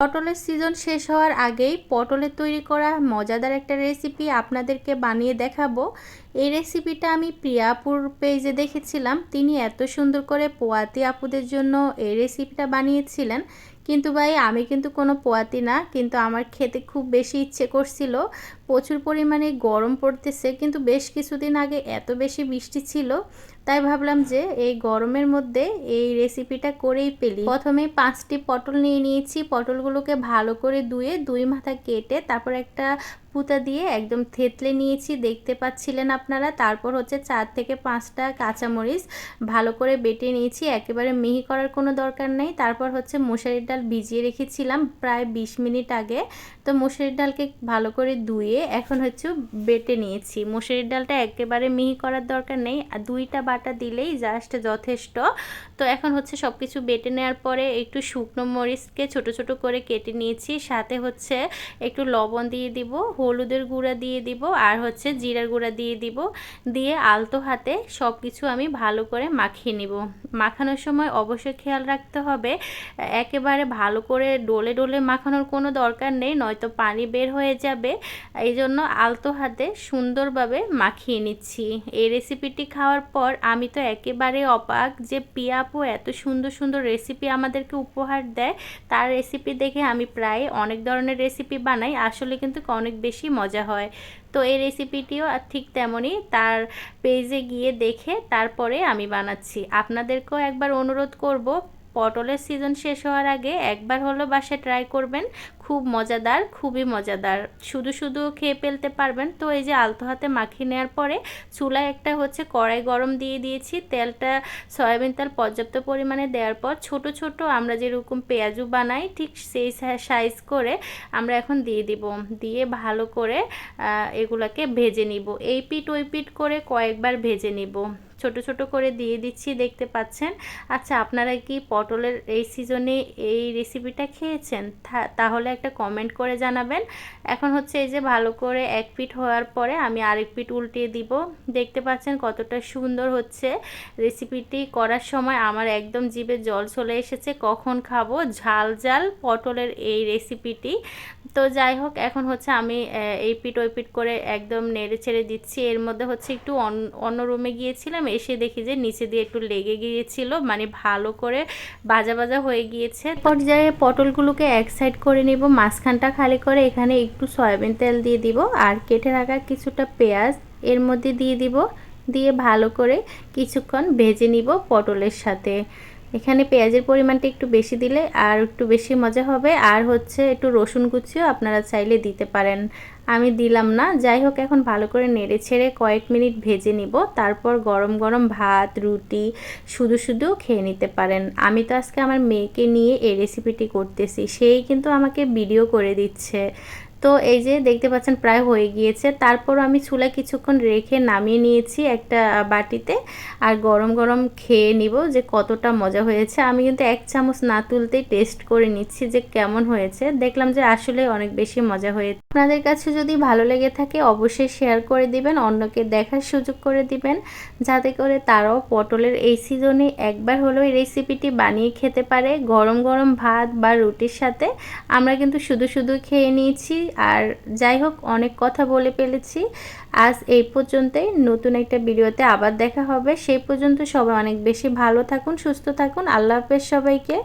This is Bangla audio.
পটলের সিজন শেষ হওয়ার আগেই পটলের তৈরি করা মজাদার একটা রেসিপি আপনাদেরকে বানিয়ে দেখাবো। এই রেসিপিটা আমি প্রিয়াপুর পেজে দেখেছিলাম। তিনি এত সুন্দর করে পোয়াতি আপুদের জন্য এই রেসিপিটা বানিয়েছিলেন। কিন্তু ভাই, আমি কিন্তু কোনো পোয়াতি না, কিন্তু আমার খেতে খুব বেশি ইচ্ছে করছিল। প্রচুর পরিমাণে গরম পড়তেছে, কিন্তু বেশ কিছুদিন আগে এত বেশি বৃষ্টি ছিল। তাই ভাবলাম যে এই গরমের মধ্যে এই রেসিপিটা করেই পেলি প্রথমে পাঁচটি পটল নিয়ে নিয়েছি। পটলগুলোকে ভালো করে ধুয়ে দুই মাথা কেটে তারপর একটা পুঁতা দিয়ে একদম থেতলে নিয়েছি। দেখতে পাচ্ছিলেন আপনারা? তারপর হচ্ছে চার থেকে পাঁচটা কাঁচামরিচ ভালো করে বেটে নিয়েছি। একেবারে মিহি করার কোনো দরকার নেই। তারপর হচ্ছে মশারির ডাল ভিজিয়ে রেখেছিলাম প্রায় ২০ মিনিট আগে। তো মশারির ডালকে ভালো করে ধুয়ে এখন হচ্ছে বেটে নিয়েছি। মশারির ডালটা একেবারে মিহি করার দরকার নেই। আর দুইটা বাটা দিলেই জাস্ট যথেষ্ট। তো এখন হচ্ছে সব কিছু বেটে নেওয়ার পরে একটু শুকনো মরিচকে ছোট ছোট করে কেটে নিয়েছি। সাথে হচ্ছে একটু লবণ দিয়ে দিব, হলুদের গুঁড়া দিয়ে দিব আর হচ্ছে জিরার গুঁড়া দিয়ে দিব। দিয়ে আলতো হাতে সব কিছু আমি ভালো করে মাখিয়ে নিব। মাখানোর সময় অবশ্যই খেয়াল রাখতে হবে, একেবারে ভালো করে ডোলে ডোলে মাখানোর কোনো দরকার নেই, নয়তো পানি বের হয়ে যাবে। এই জন্য আলতো হাতে সুন্দরভাবে মাখিয়ে নিচ্ছি। এই রেসিপিটি খাওয়ার পর আমি তো একেবারে অবাক যে পিয়াপু এত সুন্দর সুন্দর রেসিপি আমাদেরকে উপহার দেয়। তার রেসিপি দেখে আমি প্রায় অনেক ধরনের রেসিপি বানাই, আসলে কিন্তু অনেক বেশি মজা হয়। তো এই রেসিপিটিও ঠিক তেমনই তার পেজে গিয়ে দেখে তারপরে আমি বানাচ্ছি। আপনাদেরকেও একবার অনুরোধ করব পটলের সিজন শেষ হওয়ার আগে একবার হলো বাসায় ট্রাই করবেন। খুব মজাদার, খুবই মজাদার। শুধু শুধু খেয়ে ফেলতে পারবেন। তো এই যে আলতো হাতে মাখিয়ে নেওয়ার পরে চুলায় একটা হচ্ছে কড়াই গরম দিয়ে দিয়েছি। তেলটা সয়াবিন তেল পর্যাপ্ত পরিমাণে দেওয়ার পর ছোট ছোট আমরা যেরকম পেঁয়াজু বানাই, ঠিক সেই সাইজ করে আমরা এখন দিয়ে দিব। দিয়ে ভালো করে এগুলাকে ভেজে নিব। এই পিঠ ওই পিঠ করে কয়েকবার ভেজে নিব। ছোট ছোট করে দিয়ে দিচ্ছি, দেখতে পাচ্ছেন। আচ্ছা আপনারা কি পটলের এই সিজনে এই রেসিপিটা খেয়েছেন? তাহলে একটা কমেন্ট করে জানাবেন। এখন হচ্ছে এই যে ভালো করে এক পিঠ হওয়ার পরে আমি আরেক পিঠ উল্টিয়ে দিব। দেখতে পাচ্ছেন কতটা সুন্দর হচ্ছে রেসিপিটি করার সময়। আমার একদম জিভে জল চলে এসেছে। কখন খাব? ঝাল ঝাল পটলের এই রেসিপিটি তো যাই হোক, এখন হচ্ছে আমি এই পিঠ ওই পিঠ করে একদম নেড়ে ছেড়ে দিচ্ছি। এর মধ্যে হচ্ছে একটু অন্য রুমে গিয়েছিলাম, এসে দেখি যে নিচে দিয়ে একটু লেগে গিয়েছিল মানে ভালো করে বাজা বাজা হয়ে গিয়েছে। পর্যায়ে পটলগুলোকে এক সাইড করে নিব, মাঝখানটা খালি করে এখানে একটু সয়াবিন তেল দিয়ে দিব, আর কেটে রাখা কিছুটা পেঁয়াজ এর মধ্যে দিয়ে দিব, দিয়ে ভালো করে কিছুক্ষণ ভেজে নিব পটলের সাথে। এখানে পেঁয়াজের পরিমাণটা একটু বেশি দিলে আর একটু বেশি মজা হবে। আর হচ্ছে একটু রসুন কুচিও আপনারা চাইলে দিতে পারেন। আমি দিলাম না। যাই হোক, এখন ভালো করে নেড়ে ছেড়ে কয়েক মিনিট ভেজে নিব। তারপর গরম গরম ভাত, রুটি শুধু শুধু খেয়ে নিতে পারেন। আমি তো আজকে আমার মেয়েকে নিয়ে এই রেসিপিটি করতেছি। সেই কিন্তু আমাকে ভিডিও করে দিচ্ছে। তো এই যে দেখতে পাচ্ছেন প্রায় হয়ে গিয়েছে। তারপর আমি চুলা কিছুক্ষণ রেখে নামিয়ে নিয়েছি একটা বাটিতে আর গরম গরম খেয়ে নিব যে কতটা মজা হয়েছে। আমি কিন্তু এক চামচ না তুলতেই টেস্ট করে নিচ্ছি যে কেমন হয়েছে। দেখলাম যে আসলে অনেক বেশি মজা হয়েছে আপনাদের কাছে যদি ভালো লেগে থাকে অবশ্যই শেয়ার করে দিবেন, অন্যকে দেখার সুযোগ করে দিবেন, যাতে করে তারাও পটলের এই সিজনে একবার হলেও এই রেসিপিটি বানিয়ে খেতে পারে। গরম গরম ভাত বা রুটির সাথে আমরা কিন্তু শুধু শুধু খেয়ে নিয়েছি। আর যাই হোক, অনেক কথা বলে ফেলেছি। আজ এই পর্যন্তই। নতুন একটা ভিডিওতে আবার দেখা হবে। সেই পর্যন্ত সবাই অনেক বেশি ভালো থাকুন, সুস্থ থাকুন। আল্লাহ হাফেজ সবাইকে।